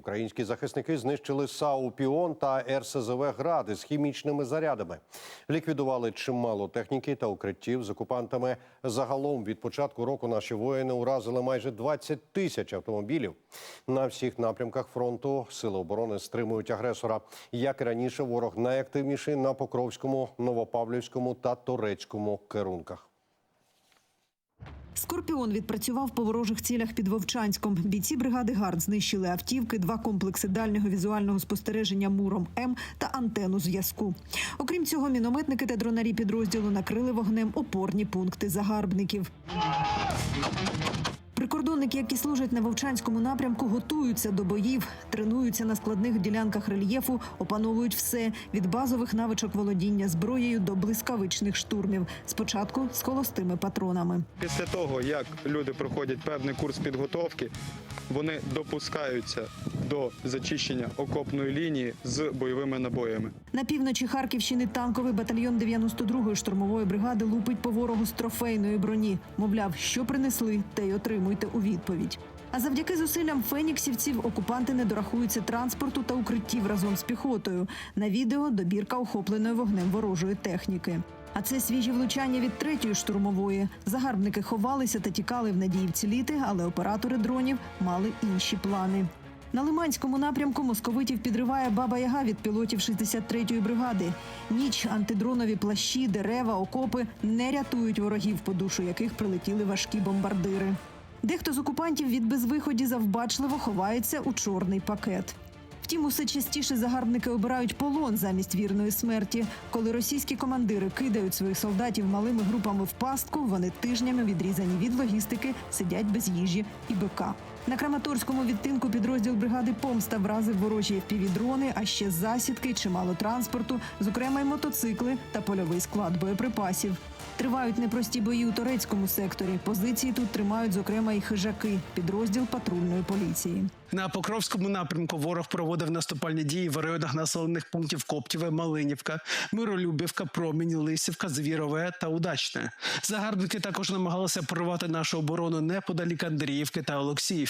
Українські захисники знищили САУ «Піон» та РСЗВ «Гради» з хімічними зарядами. Ліквідували чимало техніки та укриттів з окупантами. Загалом від початку року наші воїни уразили майже 20 тисяч автомобілів. На всіх напрямках фронту сили оборони стримують агресора. Як і раніше, ворог найактивніший на Покровському, Новопавлівському та Торецькому керунках. Скорпіон відпрацював по ворожих цілях під Вовчанськом. Бійці бригади ГАРД знищили автівки, два комплекси дальнього візуального спостереження Муром М та антенну зв'язку. Окрім цього, мінометники та дронарі підрозділу накрили вогнем опорні пункти загарбників. Прикордонники, які служать на Вовчанському напрямку, готуються до боїв, тренуються на складних ділянках рельєфу, опановують все від базових навичок володіння зброєю до блискавичних штурмів. Спочатку з холостими патронами. Після того, як люди проходять певний курс підготовки, вони допускаються до зачищення окопної лінії з бойовими набоями. На півночі Харківщини танковий батальйон 92-ї штурмової бригади лупить по ворогу з трофейної броні. Мовляв, що принесли, те й отримуйте у відповідь. А завдяки зусиллям феніксівців окупанти не дорахуються транспорту та укриттів разом з піхотою. На відео добірка охопленої вогнем ворожої техніки. А це свіжі влучання від третьої штурмової. Загарбники ховалися та тікали в надії вціліти, але оператори дронів мали інші плани. На Лиманському напрямку московитів підриває баба Яга від пілотів 63-ї бригади. Ніч, антидронові плащі, дерева, окопи не рятують ворогів, по душу яких прилетіли важкі бомбардири. Дехто з окупантів від безвиході завбачливо ховається у чорний пакет. Втім, усе частіше загарбники обирають полон замість вірної смерті. Коли російські командири кидають своїх солдатів малими групами в пастку, вони тижнями відрізані від логістики, сидять без їжі і бика. На Краматорському відтинку підрозділ бригади Помста вразив ворожі впівдрони, а ще засідки, чимало транспорту, зокрема й мотоцикли та польовий склад боєприпасів. Тривають непрості бої у турецькому секторі. Позиції тут тримають, зокрема, і хижаки, підрозділ патрульної поліції. На Покровському напрямку ворог проводив наступальні дії в районах населених пунктів Коптєве, Малинівка, Миролюбівка, Промінь, Лисівка, Звірове та Удачне. Загарбники також намагалися прорвати нашу оборону неподалік Андріївки та Олексіївки.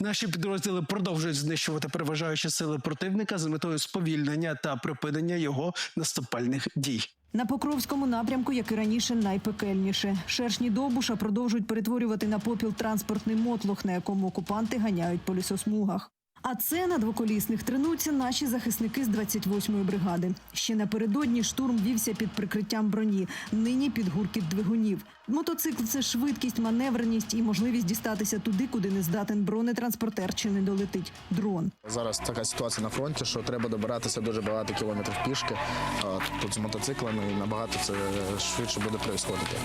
Наші підрозділи продовжують знищувати переважаючі сили противника з метою сповільнення та припинення його наступальних дій. На Покровському напрямку, як і раніше, найпекельніше. Шершні довбуша продовжують перетворювати на попіл транспортний мотлох, на якому окупанти ганяють по лісосмугах. А це на двоколісних тренуються наші захисники з 28-ї бригади. Ще напередодні штурм вівся під прикриттям броні. Нині під гуркіт двигунів. Мотоцикл це швидкість, маневреність і можливість дістатися туди, куди не здатен бронетранспортер чи не долетить дрон. Зараз така ситуація на фронті, що треба добиратися дуже багато кілометрів пішки. А Тут з мотоциклами набагато це швидше буде происходити.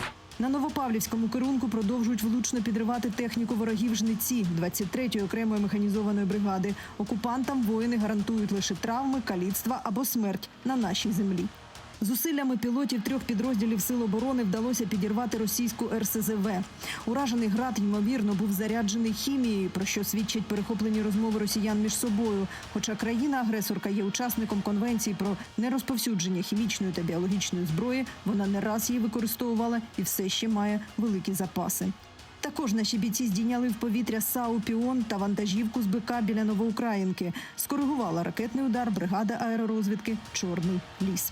На Новопавлівському керунку продовжують влучно підривати техніку ворогів жниці 23-ї окремої механізованої бригади. Окупантам воїни гарантують лише травми, каліцтва або смерть на нашій землі. Зусиллями пілотів трьох підрозділів Сил оборони вдалося підірвати російську РСЗВ. Уражений град, ймовірно, був заряджений хімією, про що свідчать перехоплені розмови росіян між собою. Хоча країна-агресорка є учасником конвенції про нерозповсюдження хімічної та біологічної зброї, вона не раз її використовувала і все ще має великі запаси. Також наші бійці здійняли в повітря САУ «Піон» та вантажівку з БК біля Новоукраїнки. Скоригувала ракетний удар бригада аеророзвідки Чорний ліс.